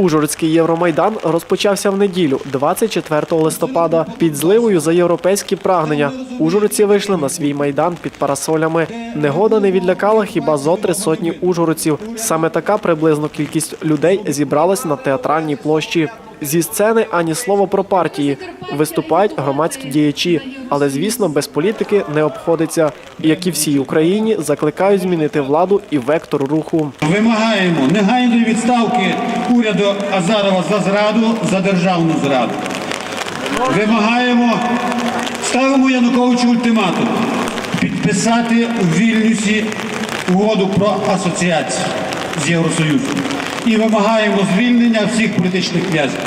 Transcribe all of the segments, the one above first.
Ужгородський Євромайдан розпочався в неділю, 24 листопада. Під зливою за європейські прагнення ужгородці вийшли на свій майдан під парасолями. Негода не відлякала хіба зо три сотні ужгородців. Саме така приблизно кількість людей зібралась на театральній площі. Зі сцени ані слова про партії. Виступають громадські діячі, але звісно, без політики не обходиться. Як і всій Україні, закликають змінити владу і вектор руху. Вимагаємо негайної відставки уряду Азарова за зраду за державну зраду. Вимагаємо, ставимо Януковичу ультиматум підписати у Вільнюсі угоду про асоціацію з Євросоюзом. І вимагаємо звільнення всіх політичних в'язнів.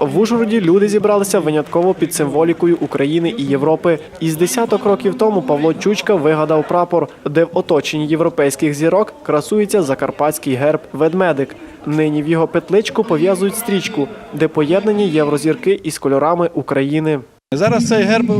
В Ужгороді люди зібралися винятково під символікою України і Європи. Із десяток років тому Павло Чучка вигадав прапор, де в оточенні європейських зірок красується закарпатський герб ведмедик. Нині в його петличку пов'язують стрічку, де поєднані єврозірки із кольорами України. Зараз цей герб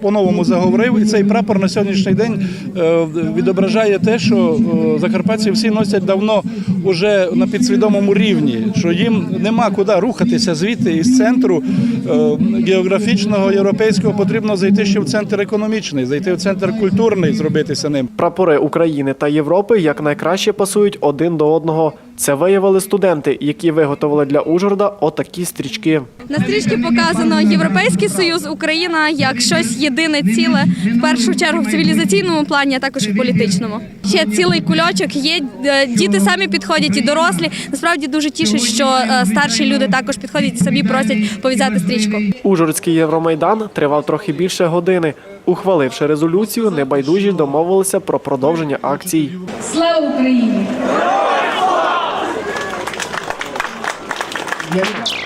по-новому заговорив, і цей прапор на сьогоднішній день е, відображає те, що е, закарпатці всі носять давно уже на підсвідомому рівні, що їм нема куди рухатися звідти із центру е, географічного європейського потрібно зайти ще в центр економічний, зайти в центр культурний, зробитися ним. Прапори України та Європи якнайкраще пасують один до одного. Це виявили студенти, які виготовили для Ужгорода отакі стрічки. На стрічці показано Європейський Союз, Україна як щось єдине ціле, в першу чергу в цивілізаційному плані, а також в політичному. Ще цілий кульочок є. е, Діти самі підходять і дорослі. Насправді дуже тішить, що е, старші люди також підходять і самі просять пов'язати стрічку. Ужгородський Євромайдан тривав трохи більше години. Ухваливши резолюцію, небайдужі домовилися про продовження акцій. Слава Україні! nhấn